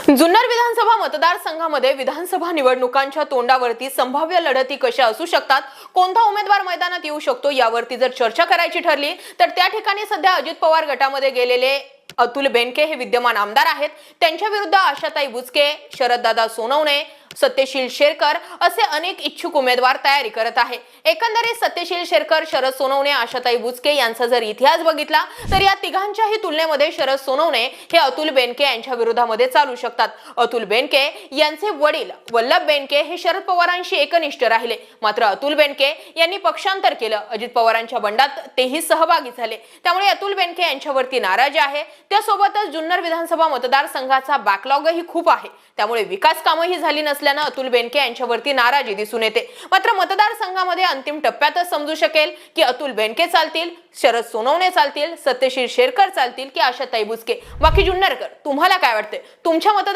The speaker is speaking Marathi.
जुन्नर विधानसभा मतदारसंघामध्ये विधानसभा निवडणुकांच्या तोंडावरती संभाव्य लढती कशा असू शकतात? कोणता उमेदवार मैदानात येऊ शकतो? यावरती जर चर्चा करायची ठरली तर त्या ठिकाणी सध्या अजित पवार गटामध्ये गेलेले अतुल बेनके हे विद्यमान आमदार आहेत. त्यांच्या विरुद्ध आशाताई बुचके शरददादा सोनवणे सत्यशील शेरकर असे अनेक इच्छुक उमेदवार तयारी करत आहे. एकंदरीत सत्यशील शेरकर शरद सोनवणे आशाताई बुचके यांचा जर इतिहास बघितला तर या तिघांच्याही तुलनेमध्ये शरद सोनवणे हे अतुल बेनके यांच्या विरोधामध्ये चालू शकतात. अतुल बेनके यांचे वडील वल्लभ बेनके हे शरद पवारांशी एकनिष्ठ राहिले. मात्र अतुल बेनके यांनी पक्षांतर केलं. अजित पवारांच्या बंडात तेही सहभागी झाले. त्यामुळे अतुल बेनके यांच्यावरती नाराजी आहे. त्यासोबतच जुन्नर विधानसभा मतदारसंघाचा बॅकलॉगही खूप आहे. त्यामुळे विकास कामही झाली नसल्यानं अतुल बेनके यांच्यावरती नाराजी दिसून येते. मात्र मतदारसंघामध्ये अंतिम टप्प्यातच समजू शकेल की अतुल बेनके चालतील शरद सोनवणे चालतील सत्यशील शेरकर चालतील की आशाताई बुचके बाकी जुन्नरकर तुम्हाला काय वाटते तुमच्या मत